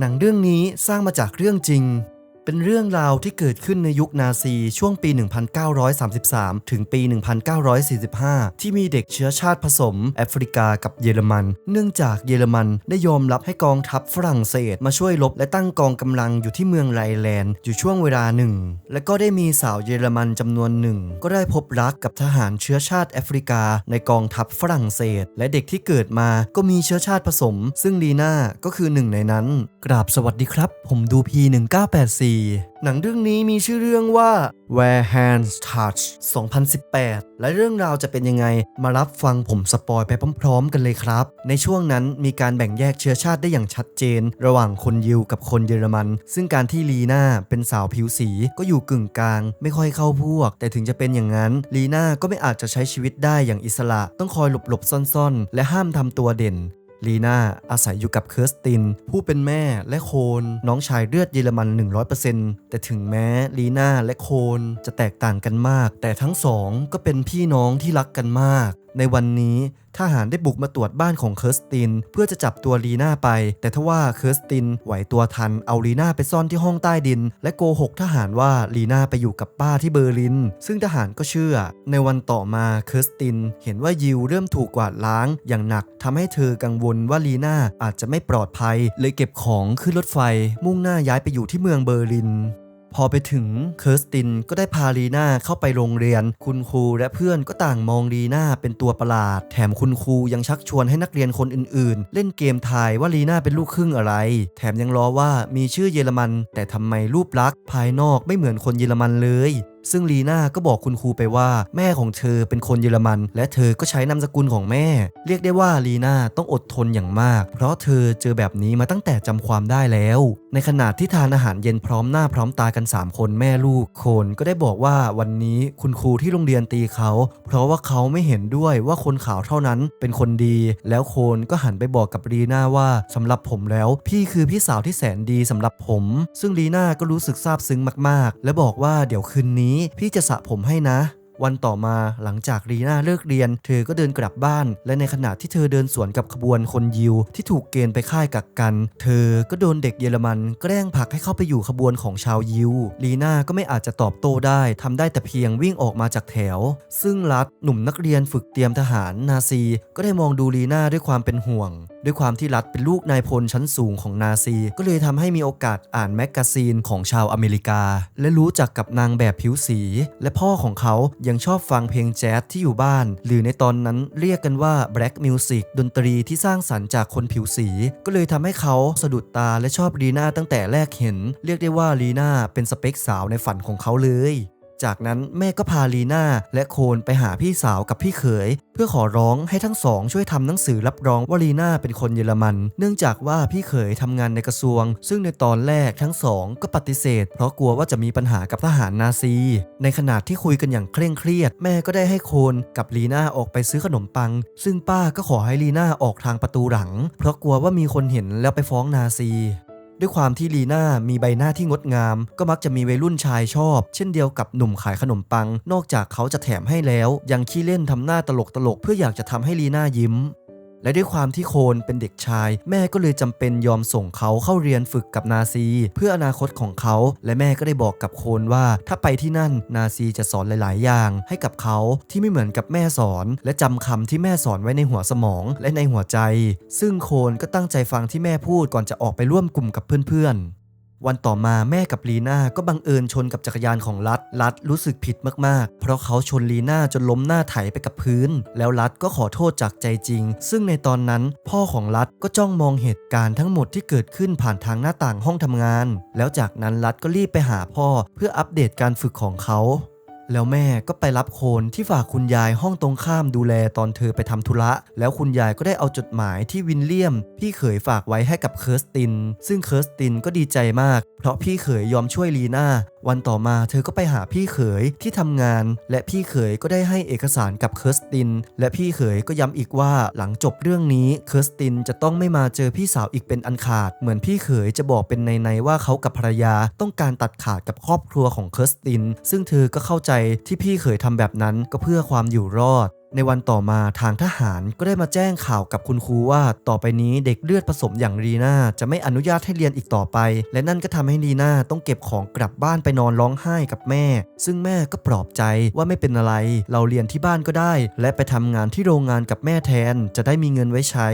หนังเรื่องนี้สร้างมาจากเรื่องจริง เป็นเรื่องราวที่เกิดขึ้นในยุคนาซีช่วงปี 1933 ถึงปี 1945 ที่มีเด็กเชื้อชาติผสมแอฟริกากับเยอรมัน เนื่องจากเยอรมันได้ยอมรับให้กองทัพฝรั่งเศส มาช่วยรบและตั้งกองกำลังอยู่ที่เมืองไรแลนด์อยู่ช่วงเวลาหนึ่ง และก็ได้มีสาวเยอรมันจำนวนหนึ่ง ก็ได้พบรักกับทหารเชื้อชาติแอฟริกา ในกองทัพฝรั่งเศส และเด็กที่เกิดมาก็มีเชื้อชาติผสม ซึ่งลีน่าก็คือหนึ่งในนั้น กราบสวัสดีครับ ผมดูพี1984หนังเรื่องนี้มีชื่อเรื่องว่า Where Hands Touch 2018 และเรื่องราวจะเป็นยังไง มารับฟังผมสปอยไปพร้อมๆ กันเลยครับ ในช่วงนั้นมีการแบ่งแยกเชื้อชาติได้อย่างชัดเจน ระหว่างคนยิวกับคนเยอรมัน ซึ่งการที่ลีน่าเป็นสาวผิวสีก็อยู่กึ่งกลาง ไม่ค่อยเข้าพวก แต่ถึงจะเป็นอย่างนั้นลีน่าก็ไม่อาจจะใช้ชีวิตได้อย่างอิสระ ต้องคอยหลบๆซ่อนๆ และห้ามทำตัวเด่น ลีน่าอาศัยอยู่กับเคิร์สติน ผู้เป็นแม่และโคนน้องชายเลือดเยอรมัน 100%แต่ถึงแม้ลีน่าและโคนจะแตกต่างกันมาก แต่ทั้งสองก็เป็นพี่น้องที่รักกันมาก ในวันนี้ทหารได้บุกมาตรวจบ้านของเคิร์สติน เพื่อจะจับตัวลีน่าไป แต่ทว่าเคิร์สตินไหวตัวทันเอาลีน่าไปซ่อนที่ห้องใต้ดิน และโกหกทหารว่าลีน่าไปอยู่กับป้าที่เบอร์ลิน ซึ่งทหารก็เชื่อ ในวันต่อมาเคิร์สติน เห็นว่ายิวเริ่มถูกกวาดล้างอย่างหนักทำให้เธอกังวลว่าลีน่าอาจจะไม่ปลอดภัย เลยเก็บของขึ้นรถไฟ มุ่งหน้าย้ายไปอยู่ที่เมืองเบอร์ลิน พอไปถึงเคิร์สตินก็ได้พาลีน่าเข้าไปโรงเรียน คุณครูและเพื่อนก็ต่างมองลีน่าเป็นตัวประหลาด แถมคุณครูยังชักชวนให้นักเรียนคนอื่นๆ เล่นเกมทายว่าลีน่าเป็นลูกครึ่งอะไร แถมยังล้อว่ามีชื่อเยอรมัน แต่ทำไมรูปลักษณ์ภายนอกไม่เหมือนคนเยอรมันเลย ซึ่งลีน่าก็บอกคุณครูไปว่า แม่ของเธอเป็นคนเยอรมัน และเธอก็ใช้นามสกุลของแม่ เรียกได้ว่าลีน่าต้องอดทนอย่างมาก เพราะเธอเจอแบบนี้มาตั้งแต่จำความได้แล้ว ในขณะที่ทานอาหารเย็นพร้อมหน้าพร้อมตากัน 3 คนแม่ลูกโคนก็ได้บอกว่าวันนี้คุณครูที่โรงเรียนตีเขา เพราะว่าเขาไม่เห็นด้วยว่าคนขาวเท่านั้นเป็นคนดี แล้วโคนก็หันไปบอกกับลีน่าว่าสำหรับผมแล้ว พี่คือพี่สาวที่แสนดีสำหรับผม ซึ่งลีน่าก็รู้สึกซาบซึ้งมาก ๆ และบอกว่าเดี๋ยวคืนนี้พี่จะสระผมให้นะ วันต่อมาหลังจากรีน่าเลิกเรียน เธอก็เดินกลับบ้าน และในขณะที่เธอเดินสวนกับขบวนคนยิวที่ถูกเกณฑ์ไปค่ายกักกัน เธอก็โดนเด็กเยอรมัน แกล้งผลักให้เข้าไปอยู่ขบวนของชาวยิวลีน่าก็ไม่อาจจะตอบโต้ได้ทำได้แต่เพียงวิ่งออกมาจากแถว ซึ่งรัฐหนุ่มนักเรียนฝึกเตรียมทหารนาซี ก็ได้มองดูลีน่าด้วยความเป็นห่วง ด้วยความที่รัฐเป็นลูกนายพลชั้นสูงของนาซี ก็เลยทำให้มีโอกาสอ่านแมกกาซีนของชาวอเมริกา และรู้จักกับนางแบบผิวสี และพ่อของเขายังชอบฟังเพลงแจ๊สที่อยู่บ้าน หรือในตอนนั้นเรียกกันว่า Black Music ดนตรีที่สร้างสรรค์จากคนผิวสี ก็เลยทำให้เขาสะดุดตาและชอบลีน่าตั้งแต่แรกเห็น เรียกได้ว่าลีน่าเป็นสเปคสาวในฝันของเขาเลย จากนั้นแม่ก็พาลีน่าและโคนไปหาพี่สาวกับพี่เขย เพื่อขอร้องให้ทั้งสองช่วยทำหนังสือรับรองว่าลีน่าเป็นคนเยอรมัน เนื่องจากว่าพี่เขยทำงานในกระทรวง ซึ่งในตอนแรกทั้งสองก็ปฏิเสธ เพราะกลัวว่าจะมีปัญหากับทหารนาซี ในขณะที่คุยกันอย่างเคร่งเครียด แม่ก็ได้ให้โคนกับลีน่าออกไปซื้อขนมปัง ซึ่งป้าก็ขอให้ลีน่าออกทางประตูหลัง เพราะกลัวว่ามีคนเห็นแล้วไปฟ้องนาซี ด้วยความที่ลีน่ามีใบหน้าที่งดงาม ก็มักจะมีวัยรุ่นชายชอบ เช่นเดียวกับหนุ่มขายขนมปัง นอกจากเขาจะแถมให้แล้ว ยังขี้เล่นทำหน้าตลกตลกๆเพื่ออยากจะทำให้ลีน่ายิ้ม และด้วยความที่โคนเป็นเด็กชาย แม่ก็เลยจำเป็นยอมส่งเขาเข้าเรียนฝึกกับนาซี เพื่ออนาคตของเขา และแม่ก็ได้บอกกับโคนว่า ถ้าไปที่นั่นนาซีจะสอนหลาย ๆ อย่าง ให้กับเขาที่ไม่เหมือนกับแม่สอน และจำคำที่แม่สอนไว้ในหัวสมองและในหัวใจ ซึ่งโคนก็ตั้งใจฟังที่แม่พูดก่อนจะออกไปร่วมกลุ่มกับเพื่อน ๆ วันต่อมาแม่กับลีน่าก็บังเอิญชนกับจักรยานของรัฐรัฐรู้สึกผิดมากๆ เพราะเขาชนลีน่าจนล้มหน้าไถไปกับพื้น แล้วรัฐก็ขอโทษจากใจจริง ซึ่งในตอนนั้นพ่อของรัฐก็จ้องมองเหตุการณ์ทั้งหมดที่เกิดขึ้นผ่านทางหน้าต่างห้องทำงาน แล้วจากนั้นรัฐก็รีบไปหาพ่อเพื่ออัปเดตการฝึกของเขา แล้วแม่ก็ไปรับโคนที่ฝากคุณยายห้องตรงข้ามดูแลตอนเธอไปทำธุระ แล้วคุณยายก็ได้เอาจดหมายที่วินเลียม พี่เขยฝากไว้ให้กับเคิร์สติน ซึ่งเคิร์สตินก็ดีใจมาก เพราะพี่เขยยอมช่วยลีน่า วันต่อมาเธอก็ไปหาพี่เขยที่ทำงาน และพี่เขยก็ได้ให้เอกสารกับเคิร์สติน และพี่เขยก็ย้ำอีกว่าหลังจบเรื่องนี้เคิร์สตินจะต้องไม่มาเจอพี่สาวอีกเป็นอันขาด เหมือนพี่เขยจะบอกเป็นในๆว่าเขากับภรรยาต้องการตัดขาดกับครอบครัวของเคิร์สติน ซึ่งเธอก็เข้าใจที่พี่เขยทำแบบนั้นก็เพื่อความอยู่รอด ในวันต่อมาทางทหารก็ได้มาแจ้งข่าวกับคุณครูว่า ต่อไปนี้เด็กเลือดผสมอย่างรีน่าจะไม่อนุญาตให้เรียนอีกต่อไป และนั่นก็ทำให้รีน่าต้องเก็บของกลับบ้านไปนอนร้องไห้กับแม่ ซึ่งแม่ก็ปลอบใจว่าไม่เป็นอะไร เราเรียนที่บ้านก็ได้ และไปทำงานที่โรงงานกับแม่แทนจะได้มีเงินไว้ใช้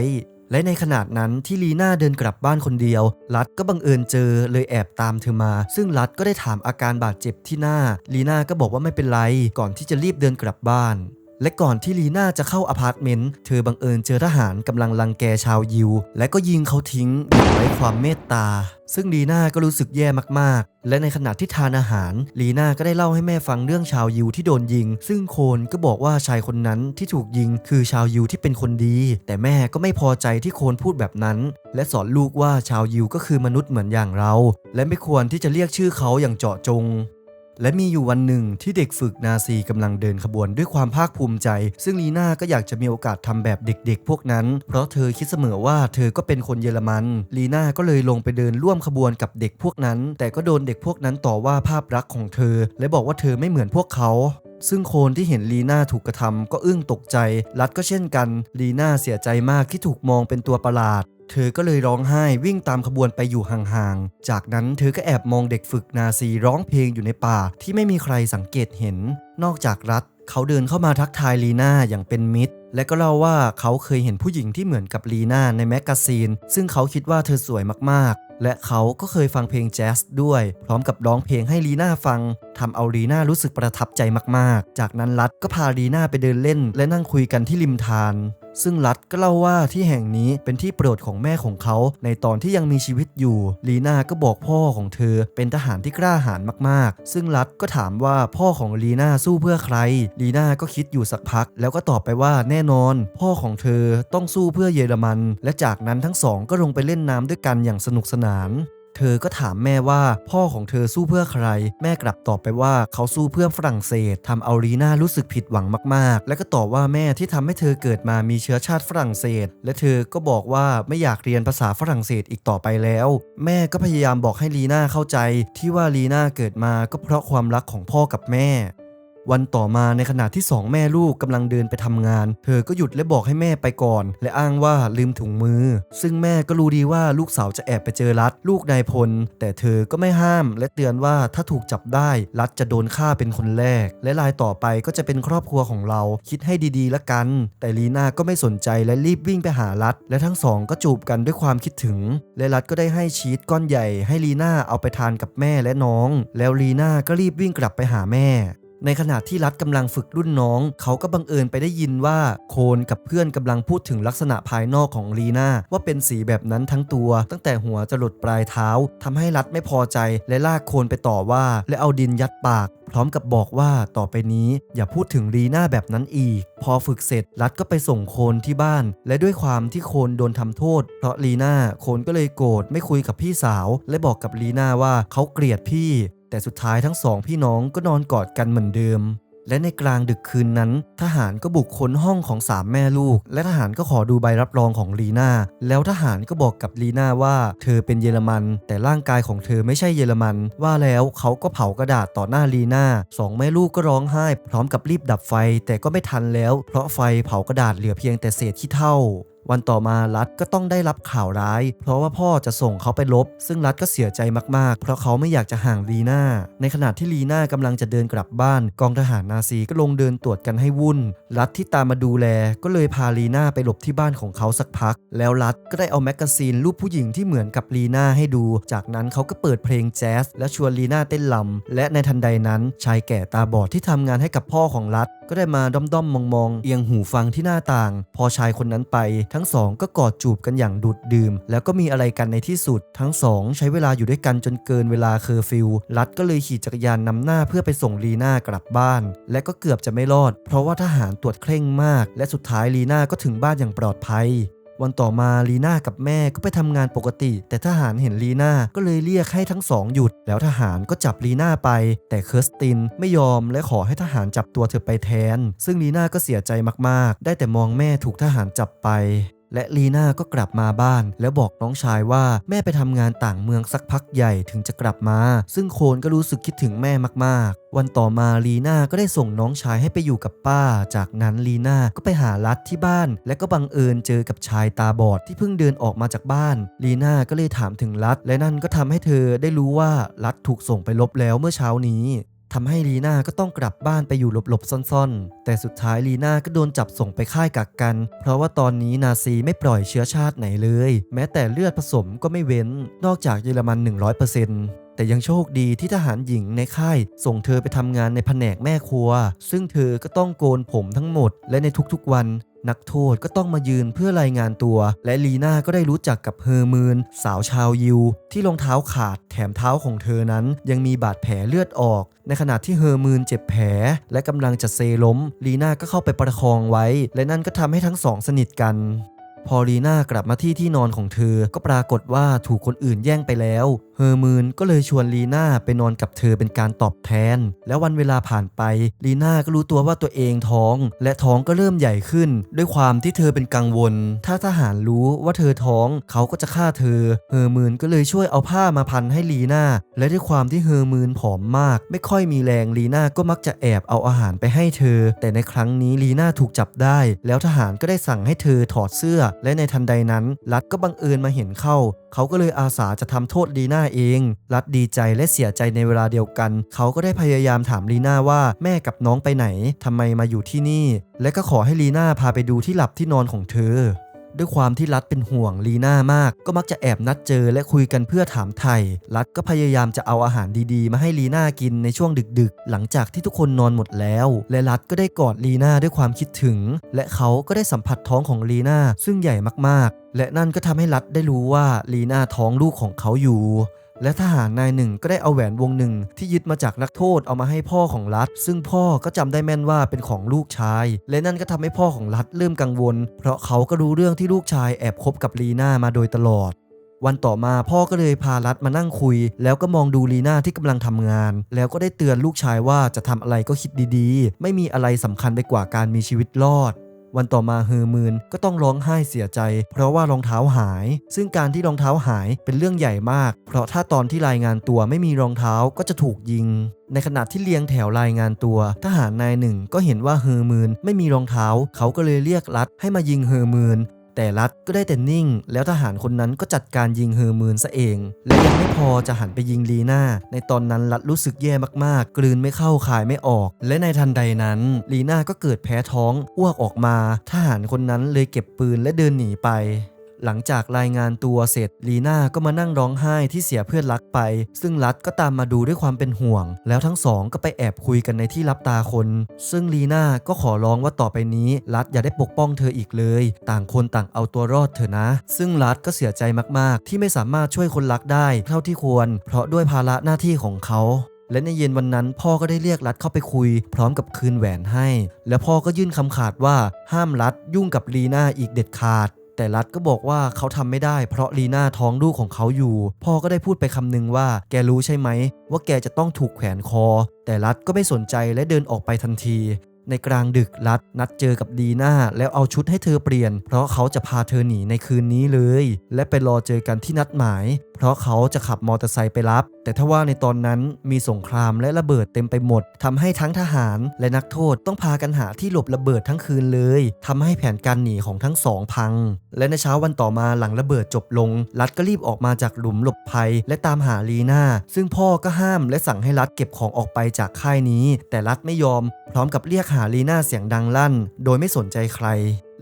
และในขนาดนั้นที่ลีน่าเดินกลับบ้านคนเดียว รัดก็บังเอิญเจอเลยแอบตามเธอมา ซึ่งรัดก็ได้ถามอาการบาดเจ็บที่หน้า ลีน่าก็บอกว่าไม่เป็นไร ก่อนที่จะรีบเดินกลับบ้าน และก่อนที่ลีน่าจะเข้าอพาร์ตเมนต์ เธอบังเอิญเจอทหารกำลังรังแกชาวยิว และก็ยิงเขาทิ้งอย่างไร้ความเมตตา ซึ่งลีน่าก็รู้สึกแย่มากๆ และในขณะที่ทานอาหาร ลีน่าก็ได้เล่าให้แม่ฟังเรื่องชาวยิวที่โดนยิง ซึ่งโคนก็บอกว่าชายคนนั้นที่ถูกยิงคือชาวยิวที่เป็นคนดี แต่แม่ก็ไม่พอใจที่โคนพูดแบบนั้น และสอนลูกว่าชาวยิวก็คือมนุษย์เหมือนอย่างเรา และไม่ควรที่จะเรียกชื่อเขาอย่างเจาะจง และมีอยู่วันหนึ่งที่เด็กฝึกนาซีกำลังเดินขบวนด้วยความภาคภูมิใจ ซึ่งลีน่าก็อยากจะมีโอกาสทำแบบเด็กๆ พวกนั้น เพราะเธอคิดเสมอว่าเธอก็เป็นคนเยอรมันลีน่าก็เลยลงไปเดินร่วมขบวนกับเด็กพวกนั้น แต่ก็โดนเด็กพวกนั้นต่อว่าภาพลักษณ์ของเธอ และบอกว่าเธอไม่เหมือนพวกเขาซึ่งโคนที่เห็นลีน่าถูกกระทำก็อึ้งตกใจ รัดก็เช่นกัน ลีน่าเสียใจมากที่ถูกมองเป็นตัวประหลาด เธอก็เลยร้องไห้วิ่งตามขบวนไปอยู่ห่างๆ จากนั้นเธอก็แอบมองเด็กฝึกนาซีร้องเพลงอยู่ในป่าที่ไม่มีใครสังเกตเห็น นอกจากรัฐ เขาเดินเข้ามาทักทายลีน่าอย่างเป็นมิตร และก็เล่าว่าเขาเคยเห็นผู้หญิงที่เหมือนกับลีน่าในแมกกาซีน ซึ่งเขาคิดว่าเธอสวยมากๆ และเขาก็เคยฟังเพลงแจ๊สด้วย พร้อมกับร้องเพลงให้ลีน่าฟังทำเอาลีน่ารู้สึกประทับใจมากๆ จากนั้นรัฐก็พาลีน่าไปเดินเล่น และนั่งคุยกันที่ริมทาน ซึ่งรัฐก็เล่าว่าที่แห่งนี้เป็นที่โปรดของแม่ของเขา ในตอนที่ยังมีชีวิตอยู่ ลีน่าก็บอกพ่อของเธอ เป็นทหารที่กล้าหาญมากๆ ซึ่งรัฐก็ถามว่าพ่อของลีน่าสู้เพื่อใคร ลีน่าก็คิดอยู่สักพัก แล้วก็ตอบไปว่าแน่นอน พ่อของเธอต้องสู้เพื่อเยอรมัน และจากนั้นทั้งสองก็ลงไปเล่นน้ำด้วยกันอย่างสนุกสนาน เธอก็ถามแม่ว่าพ่อของเธอสู้เพื่อใคร แม่กลับตอบไปว่าเขาสู้เพื่อฝรั่งเศสทำเอาลีน่ารู้สึกผิดหวังมากๆ และก็ตอบว่าแม่ที่ทำให้เธอเกิดมามีเชื้อชาติฝรั่งเศส และเธอก็บอกว่าไม่อยากเรียนภาษาฝรั่งเศสอีกต่อไปแล้ว แม่ก็พยายามบอกให้ลีน่าเข้าใจ ที่ว่าลีน่าเกิดมาก็เพราะความรักของพ่อกับแม่ วันต่อมาในขณะที่สองแม่ลูกกำลังเดินไปทำงาน เธอก็หยุดและบอกให้แม่ไปก่อน และอ้างว่าลืมถุงมือ ซึ่งแม่ก็รู้ดีว่าลูกสาวจะแอบไปเจอรัฐลูกนายพล แต่เธอก็ไม่ห้ามและเตือนว่าถ้าถูกจับได้รัฐจะโดนฆ่าเป็นคนแรก และรายต่อไปก็จะเป็นครอบครัวของเราคิดให้ดีๆละกัน แต่ลีน่าก็ไม่สนใจและรีบวิ่งไปหารัฐและทั้งสองก็จูบกันด้วยความคิดถึง และรัฐก็ได้ให้ชีสก้อนใหญ่ ให้ลีน่าเอาไปทานกับแม่และน้อง แล้วลีน่าก็รีบวิ่งกลับไปหาแม่ ในขณะที่รัฐกำลังฝึกรุ่นน้อง เขาก็บังเอิญไปได้ยินว่าโคนกับเพื่อนกำลังพูดถึงลักษณะภายนอกของลีน่าว่าเป็นสีแบบนั้นทั้งตัว ตั้งแต่หัวจรดปลายเท้าทำให้รัฐไม่พอใจและลากโคนไปต่อว่า และเอาดินยัดปากพร้อมกับบอกว่าต่อไปนี้อย่าพูดถึงลีน่าแบบนั้นอีก พอฝึกเสร็จรัฐก็ไปส่งโคนที่บ้าน และด้วยความที่โคนโดนทำโทษ เพราะลีน่าโคนก็เลยโกรธไม่คุยกับพี่สาว และบอกกับลีน่าว่าเขาเกลียดพี่ แต่สุดท้ายทั้งสองพี่น้องก็นอนกอดกันเหมือนเดิม และในกลางดึกคืนนั้น ทหารก็บุกค้นห้องของสามแม่ลูก และทหารก็ขอดูใบรับรองของลีน่าแล้วทหารก็บอกกับลีน่าว่า เธอเป็นเยอรมัน แต่ร่างกายของเธอไม่ใช่เยอรมัน ว่าแล้วเขาก็เผากระดาษต่อหน้าลีน่าสองแม่ลูกก็ร้องไห้ พร้อมกับรีบดับไฟแต่ก็ไม่ทันแล้ว เพราะไฟเผากระดาษเหลือเพียงแต่เศษขี้เถ้า วันต่อมารัฐก็ต้องได้รับข่าวร้าย เพราะว่าพ่อจะส่งเขาไปลบ ซึ่งรัฐก็เสียใจมากๆ เพราะเขาไม่อยากจะห่างลีน่า ในขณะที่ลีน่ากำลังจะเดินกลับบ้าน กองทหารนาซีก็ลงเดินตรวจกันให้วุ่น รัฐที่ตามมาดูแล ก็เลยพาลีน่าไปหลบที่บ้านของเขาสักพัก แล้วรัฐก็ได้เอาแมกกาซีนรูปผู้หญิงที่เหมือนกับลีน่าให้ดู จากนั้นเขาก็เปิดเพลงแจ๊สและชวนลีน่าเต้นลำและในทันใดนั้นชายแก่ตาบอดที่ทำงานให้กับพ่อของรัฐ ก็ได้มาด้อมๆมองๆ เอียงหูฟังที่หน้าต่าง พอชายคนนั้นไป ทั้งสองก็กอดจูบกันอย่างดุดดื่ม แล้วก็มีอะไรกันในที่สุด ทั้งสองใช้เวลาอยู่ด้วยกันจนเกินเวลาเคอร์ฟิวรัดก็เลยขี่จักรยานนำหน้าเพื่อไปส่งลีน่ากลับบ้าน และก็เกือบจะไม่รอด เพราะว่าทหารตรวจเคร่งมาก และสุดท้ายลีน่าก็ถึงบ้านอย่างปลอดภัย วันต่อมาลีน่ากับแม่ก็ไปทำงานปกติ แต่ทหารเห็นลีน่าก็เลยเรียกให้ทั้งสองหยุด แล้วทหารก็จับลีน่าไป แต่เคิร์สตินไม่ยอมและขอให้ทหารจับตัวเธอไปแทน ซึ่งลีน่าก็เสียใจมากๆ ได้แต่มองแม่ถูกทหารจับไป และลีน่าก็กลับมาบ้าน แล้วบอกน้องชายว่าแม่ไปทำงานต่างเมืองสักพักใหญ่ถึงจะกลับมา ซึ่งโคนก็รู้สึกคิดถึงแม่มากๆ วันต่อมาลีน่าก็ได้ส่งน้องชายให้ไปอยู่กับป้า จากนั้นลีน่าก็ไปหารัดที่บ้าน และก็บังเอิญเจอกับชายตาบอดที่เพิ่งเดินออกมาจากบ้าน ลีน่าก็เลยถามถึงรัดและนั่นก็ทำให้เธอได้รู้ว่ารัดถูกส่งไปลบแล้วเมื่อเช้านี้ ทำให้ลีน่าก็ต้องกลับบ้านไปอยู่หลบๆซ่อนๆ แต่สุดท้ายลีน่าก็โดนจับส่งไปค่ายกักกัน เพราะว่าตอนนี้นาซีไม่ปล่อยเชื้อชาติไหนเลย แม้แต่เลือดผสมก็ไม่เว้น นอกจากเยอรมัน 100%แต่ยังโชคดีที่ทหารหญิงในค่าย ส่งเธอไปทำงานในแผนกแม่ครัว ซึ่งเธอก็ต้องโกนผมทั้งหมด และในทุกๆวัน นักโทษก็ต้องมายืนเพื่อรายงานตัว และลีน่าก็ได้รู้จักกับเฮอร์มืนสาวชาวยิว ที่รองเท้าขาดแถมเท้าของเธอนั้น ยังมีบาดแผลเลือดออก ในขณะที่เฮอร์มืนเจ็บแผล และกำลังจะเซล้ม ลีน่าก็เข้าไปประคองไว้ และนั่นก็ทำให้ทั้งสองสนิทกันพอลีน่ากลับมาที่ที่นอนของเธอ ก็ปรากฏว่าถูกคนอื่นแย่งไปแล้วเฮอร์มืนก็เลยชวนลีน่าไปนอนกับเธอเป็นการตอบแทน แล้ววันเวลาผ่านไป ลีน่าก็รู้ตัวว่าตัวเองท้อง และท้องก็เริ่มใหญ่ขึ้น ด้วยความที่เธอเป็นกังวล ถ้าทหารรู้ว่าเธอท้องเขาก็จะฆ่าเธอ เฮอร์มืนก็เลยช่วยเอาผ้ามาพันให้ลีน่า และด้วยความที่เฮอร์มืนผอมมาก ไม่ค่อยมีแรงลีน่าก็มักจะแอบเอาอาหารไปให้เธอ แต่ในครั้งนี้ลีน่าถูกจับได้ แล้วทหารก็ได้สั่งให้เธอถอดเสื้อ และในทันใดนั้น รัดก็บังเอิญมาเห็นเข้า เขาก็เลยอาสาจะทำโทษลีน่าเอง รัดดีใจและเสียใจในเวลาเดียวกัน เขาก็ได้พยายามถามลีน่าว่าแม่กับน้องไปไหนทำไมมาอยู่ที่นี่ และก็ขอให้ลีน่าพาไปดูที่หลับที่นอนของเธอ ด้วยความที่รัดเป็นห่วงลีน่ามาก ก็มักจะแอบนัดเจอและคุยกันเพื่อถามไทย รัดก็พยายามจะเอาอาหารดีๆ มาให้ลีน่ากินในช่วงดึกๆ หลังจากที่ทุกคนนอนหมดแล้ว และรัดก็ได้กอดลีน่าด้วยความคิดถึง และเขาก็ได้สัมผัสท้องของลีน่าซึ่งใหญ่มากๆ และนั่นก็ทำให้รัดได้รู้ว่าลีน่าท้องลูกของเขาอยู่ และทหารนายหนึ่งก็ได้เอาแหวนวงหนึ่งที่ยึดมาจากนักโทษเอามาให้พ่อของรัฐ ซึ่งพ่อก็จำได้แม่นว่าเป็นของลูกชาย และนั่นก็ทำให้พ่อของรัฐเริ่มกังวล เพราะเขาก็รู้เรื่องที่ลูกชายแอบคบกับลีน่ามาโดยตลอดวันต่อมาพ่อก็เลยพารัฐมานั่งคุย แล้วก็มองดูลีน่าที่กำลังทำงาน แล้วก็ได้เตือนลูกชายว่าจะทำอะไรก็คิดดีๆ ไม่มีอะไรสำคัญไปกว่าการมีชีวิตรอด วันต่อมาเฮอร์มืนก็ต้องร้องไห้เสียใจ เพราะว่ารองเท้าหาย ซึ่งการที่รองเท้าหายเป็นเรื่องใหญ่มาก เพราะถ้าตอนที่รายงานตัวไม่มีรองเท้าก็จะถูกยิงในขณะที่เลียงแถวรายงานตัว ทหารนายหนึ่งก็เห็นว่าเฮอร์มืนไม่มีรองเท้า เขาก็เลยเรียกรัดให้มายิงเฮอร์มืน แต่รัฐก็ได้แต่นิ่ง แล้วทหารคนนั้นก็จัดการยิงเฮอร์มืนซะเอง และยังไม่พอจะหันไปยิงลีน่า ในตอนนั้นรัฐรู้สึกแย่มากๆ กลืนไม่เข้าคายไม่ออก และในทันใดนั้นลีน่าก็เกิดแพ้ท้องอ้วกออกมา ทหารคนนั้นเลยเก็บปืนและเดินหนีไป หลังจากรายงานตัวเสร็จลีน่าก็มานั่งร้องไห้ที่เสียเพื่อนรักไป ซึ่งรัฐก็ตามมาดูด้วยความเป็นห่วง แล้วทั้งสองก็ไปแอบคุยกันในที่รับตาคน ซึ่งลีน่าก็ขอร้องว่าต่อไปนี้รัฐอย่าได้ปกป้องเธออีกเลย ต่างคนต่างเอาตัวรอดเถอะนะ ซึ่งรัฐก็เสียใจมากๆ ที่ไม่สามารถช่วยคนรักได้เท่าที่ควร เพราะด้วยภาระหน้าที่ของเขาและในเย็นวันนั้นพ่อก็ได้เรียกรัฐเข้าไปคุย พร้อมกับคืนแหวนให้ และพ่อก็ยื่นคำขาดว่าห้ามรัฐยุ่งกับลีน่าอีกเด็ดขาด แต่รัฐก็บอกว่าเขาทำไม่ได้เพราะลีน่าท้องลูกของเขาอยู่ พ่อก็ได้พูดไปคำหนึงว่า แกรู้ใช่ไหม ว่าแกจะต้องถูกแขวนคอ แต่รัฐก็ไม่สนใจและเดินออกไปทันที ในกลางดึกรัฐนัดเจอกับดีน่าแล้วเอาชุดให้เธอเปลี่ยน เพราะเขาจะพาเธอหนีในคืนนี้เลย และไปรอเจอกันที่นัดหมาย เพราะเขาจะขับมอเตอร์ไซค์ไปรับ แต่ทว่าในตอนนั้นมีสงครามและระเบิดเต็มไปหมดทำให้ทั้งทหารและนักโทษต้องพากันหาที่หลบระเบิดทั้งคืนเลยทำให้แผนการหนีของทั้งสองพัง และในเช้าวันต่อมาหลังระเบิดจบลง รัฐก็รีบออกมาจากหลุมหลบภัย และตามหาลีน่า ซึ่งพ่อก็ห้ามและสั่งให้รัฐเก็บของออกไปจากค่ายนี้ แต่รัฐไม่ยอม พร้อมกับเรียกหาลีน่าเสียงดังลั่น โดยไม่สนใจใคร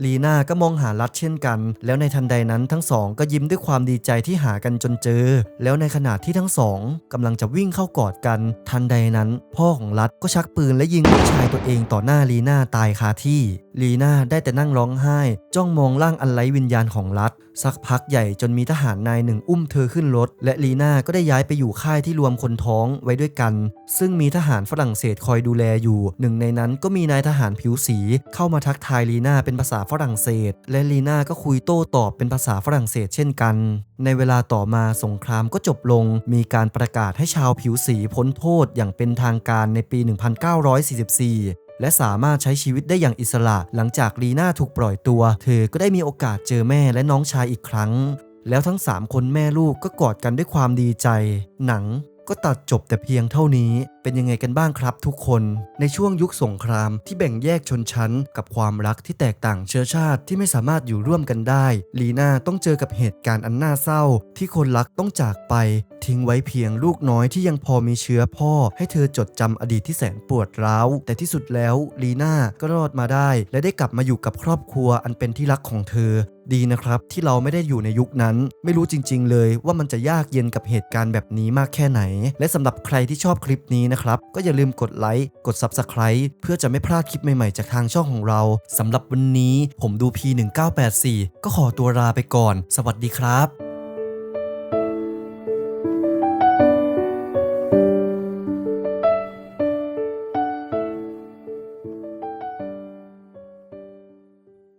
ลีน่าก็มองหารัฐเช่นกัน แล้วในทันใดนั้นทั้งสองก็ยิ้มด้วยความดีใจที่หากันจนเจอ แล้วในขณะที่ทั้งสองกำลังจะวิ่งเข้ากอดกัน ทันใดนั้น พ่อของรัฐก็ชักปืนและยิงลูกชายตัวเองต่อหน้าลีน่าตายคาที่ลีน่าได้แต่นั่งร้องไห้ จ้องมองร่างอันไร้วิญญาณของรัฐ สักพักใหญ่จนมีทหารนายหนึ่งอุ้มเธอขึ้นรถ และลีน่าก็ได้ย้ายไปอยู่ค่ายที่รวมคนท้องไว้ด้วยกัน ซึ่งมีทหารฝรั่งเศสคอยดูแลอยู่ หนึ่งในนั้นก็มีนายทหารผิวสีเข้ามาทักทายลีน่าเป็นภาษาฝรั่งเศส และลีน่าก็คุยโต้ตอบเป็นภาษาฝรั่งเศสเช่นกัน ในเวลาต่อมาสงครามก็จบลง มีการประกาศให้ชาวผิวสีพ้นโทษอย่างเป็นทางการในปี 1944และสามารถใช้ชีวิตได้อย่างอิสระหลังจากลีน่าถูกปล่อยตัว เธอก็ได้มีโอกาสเจอแม่และน้องชายอีกครั้ง แล้วทั้ง 3 คนแม่ลูกก็กอดกันด้วยความดีใจ หนังก็ตัดจบแต่เพียงเท่านี้เป็นยังไงกันบ้างครับทุกคนในช่วงยุคสงครามที่แบ่งแยกชนชั้น กับความรักที่แตกต่างเชื้อชาติที่ไม่สามารถอยู่ร่วมกันได้ลีน่าต้องเจอกับเหตุการณ์อันน่าเศร้า ที่คนรักต้องจากไป ทิ้งไว้เพียงลูกน้อยที่ยังพอมีเชื้อพ่อ ให้เธอจดจำอดีตที่แสนปวดร้าว แต่ที่สุดแล้วลีน่าก็รอดมาได้ และได้กลับมาอยู่กับครอบครัวอันเป็นที่รักของเธอดีนะครับ ที่เราไม่ได้อยู่ในยุคนั้น ไม่รู้จริง ๆ เลยว่ามันจะยากเย็นกับเหตุการณ์แบบนี้มากแค่ไหน และสำหรับใครที่ชอบคลิปนี้นะครับ ก็อย่าลืมกดไลค์ กด Subscribe เพื่อจะไม่พลาดคลิปใหม่ๆ จากทางช่องของเราสำหรับวันนี้ผมดู P1984 ก็ขอตัวลาไปก่อน สวัสดีครับ